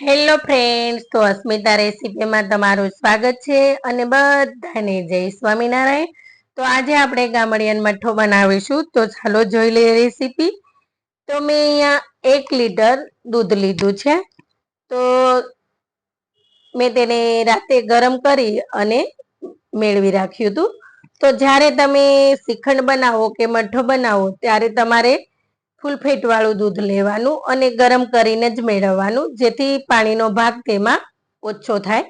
Hello friends તો અસ્મિતા રેસીપીમાં તમારું સ્વાગત છે અને બધાને જય સ્વામિનારાયણ. તો આજે આપણે ગામડિયન મઠ્ઠો બનાવીશું. તો ચાલો જોઈ લઈએ રેસીપી તો મેં અહીંયા એક લીટર દૂધ લીધું છે. તો મેં તેને રાતે ગરમ કરી અને મેળવી રાખ્યું હતું. તો જ્યારે તમે શ્રીખંડ બનાવો કે મઠ્ઠો બનાવો, ત્યારે તમારે ફૂલ ફેટ વાળું દૂધ લેવાનું અને ગરમ કરીને જ મેળવવાનું, જેથી પાણીનો ભાગ તેમાં ઓછો થાય.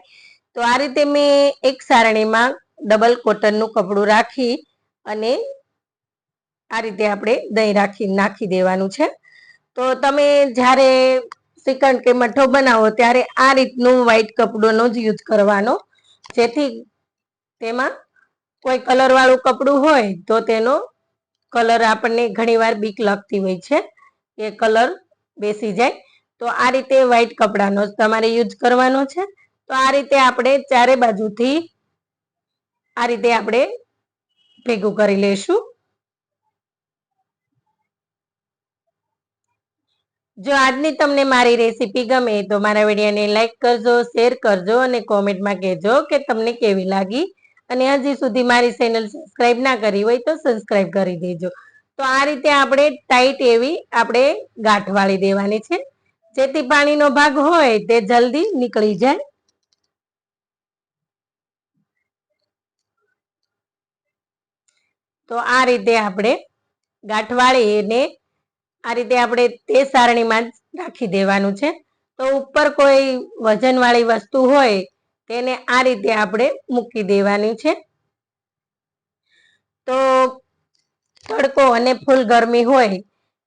તો આ રીતે મેં એક સારણીમાં ડબલ કોટનનું કપડું રાખી અને આ રીતે આપણે દહીં રાખી, નાખી દેવાનું છે. તો તમે જ્યારે શ્રીખંડ કે મઠો બનાવો, ત્યારે આ રીતનું વ્હાઈટ કપડુંનો જ યુઝ કરવાનો. જેથી તેમાં કોઈ કલર વાળું કપડું હોય તો તેનો કલર આપણને ઘણીવાર બીક લાગતી હોય છે એ કલર બેસી જાય. તો આ રીતે વ્હાઈટ કપડાનો જ તમારે યુઝ કરવાનો છે. તો આ રીતે આપણે ચારે બાજુથી આ રીતે આપણે ભેગું કરી લઈશું. જો આજની તમને મારી રેસીપી ગમે તો મારા વિડીયોને લાઈક કરજો શેર કરજો અને કોમેન્ટમાં કહેજો કે તમને કેવી લાગી. અને હજી સુધી મારી ચેનલ સબસ્ક્રાઇબ ના કરી હોય તો સબસ્ક્રાઇબ કરી દેજો. તો આ રીતે આપણે ટાઈટ એવી આપણે ગાંઠ વાળી દેવાની છે. જેથી પાણીનો ભાગ હોય તે જલ્દી નીકળી જાય. તો આ રીતે આપણે ગાંઠ વાળી એને આ રીતે આપણે તે સારણીમાં રાખી દેવાનું છે. તો ઉપર કોઈ વજનવાળી વસ્તુ હોય તેને આ રીતે આપણે મૂકી દેવાની છે. તો તડકો અને ફૂલ ગરમી હોય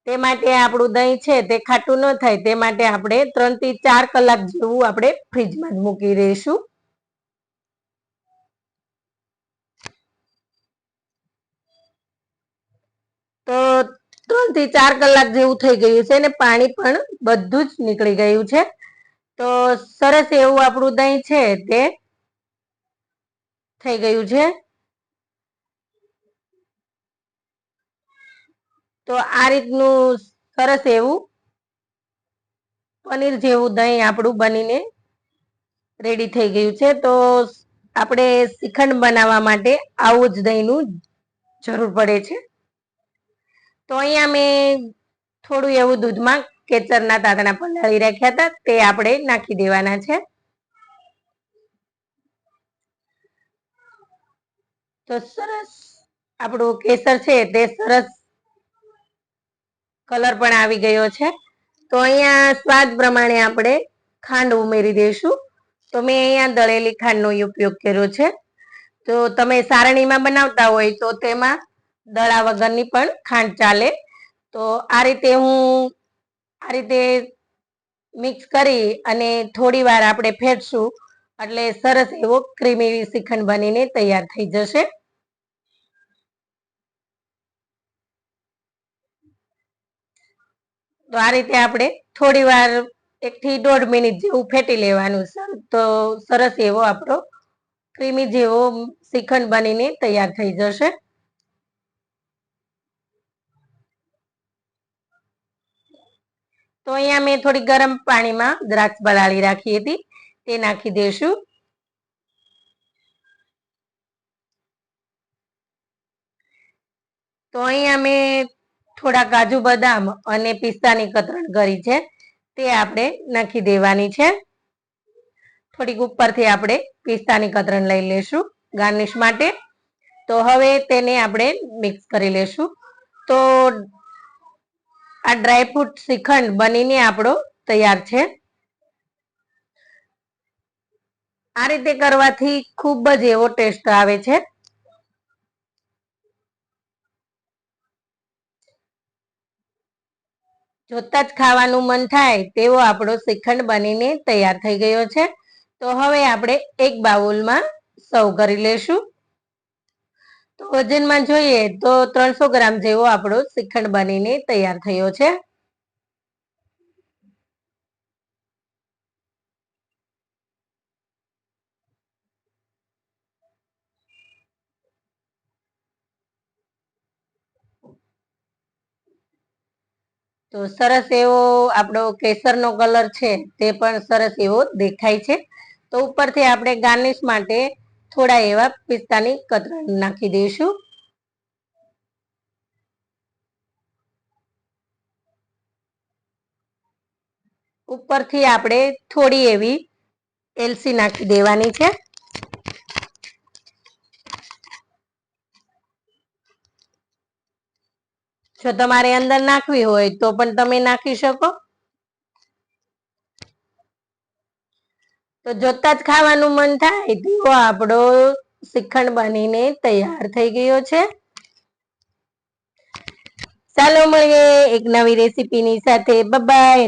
તે માટે આપણું દહીં છે તે ખાટું ન થાય, તે માટે આપણે ત્રણથી ચાર કલાક જેવું આપણે ફ્રીજમાં મૂકી દઈશું. તો ત્રણથી ચાર કલાક જેવું થઈ ગયું છે અને પાણી પણ બધું જ નીકળી ગયું છે. તો સરસ એવું આપણું દહીં છે તે. થઈ ગયું છે. તો આ રીતનું સરસ એવું પનીર જેવું દહીં આપણું બનીને રેડી થઈ ગયું છે. તો આપણે શ્રીખંડ બનાવવા માટે આવું જ દહીંનું જરૂર પડે છે. તો અહીંયા મેં થોડું એવું દૂધમાં કેસરના તાતણા પલાળી રાખ્યા હતા. તે આપણે નાખી દેવાના છે. તો સરસ આપણું કેસર છે તે સરસ કલર પણ આવી ગયો છે. તો અહીંયા સ્વાદ પ્રમાણે આપણે ખાંડ ઉમેરી દઈશું. તો મેં અહીંયા દળેલી ખાંડનો ઉપયોગ કર્યો છે. તો તમે સારણીમાં બનાવતા હોય તો તેમાં દળા વગરની પણ ખાંડ ચાલે. તો આ રીતે હું આ રીતે મિક્સ કરી અને થોડી વાર આપણે ફેટશું. એટલે સરસ એવો ક્રીમી શ્રીખંડ બનીને તૈયાર થઈ જશે. તો આ રીતે આપણે થોડી વાર એક થી દોઢ મિનિટ જેવું ફેટી લેવાનું છે. તો સરસ એવો આપણો ક્રીમી જેવો શ્રીખંડ બનીને તૈયાર થઈ જશે. તો અહીંયા મેં થોડી ગરમ પાણીમાં દ્રાક્ષ બલાળી રાખી હતી. તે નાખી દઈશું. તો અહીંયા મેં થોડા કાજુ બદામ અને પિસ્તાની કતરણ કરી છે. તે આપણે નાખી દેવાની છે. થોડીક ઉપરથી આપણે પિસ્તાની કતરણ લઈ લેશું ગાર્નિશ માટે. તો હવે તેને આપણે મિક્સ કરી લેશું તો આ ડ્રાયફ્રૂટ શ્રીખંડ બનીને આપણો તૈયાર છે. આ રીતે કરવાથી ખૂબ જ એવો ટેસ્ટ આવે છે. જોતા જ ખાવાનું મન થાય તેવો આપણો શ્રીખંડ બનીને તૈયાર થઈ ગયો છે. તો હવે આપણે એક બાઉલમાં સર્વ કરી લેશું. તો વજનમાં જોઈએ તો ત્રણસો ગ્રામ જેવો આપણો શ્રીખંડ બનીને તૈયાર થયો છે. તો સરસ એવો આપણો કેસરનો કલર છે તે પણ સરસ એવો દેખાય છે. તો ઉપરથી આપણે ગાર્નિશ માટે થોડા એવા પિસ્તાની કતરણ નાખી દઈશું. ઉપરથી આપણે થોડી એવી એલસી નાખી દેવાની છે. જો તમારે અંદર નાખવી હોય તો પણ તમે નાખી શકો. તો જોતા જ ખાવાનું મન થાય. તેવો આપણો શ્રીખંડ બનીને તૈયાર થઈ ગયો છે. ચાલો મળીએ એક નવી રેસીપીની સાથે. બબાય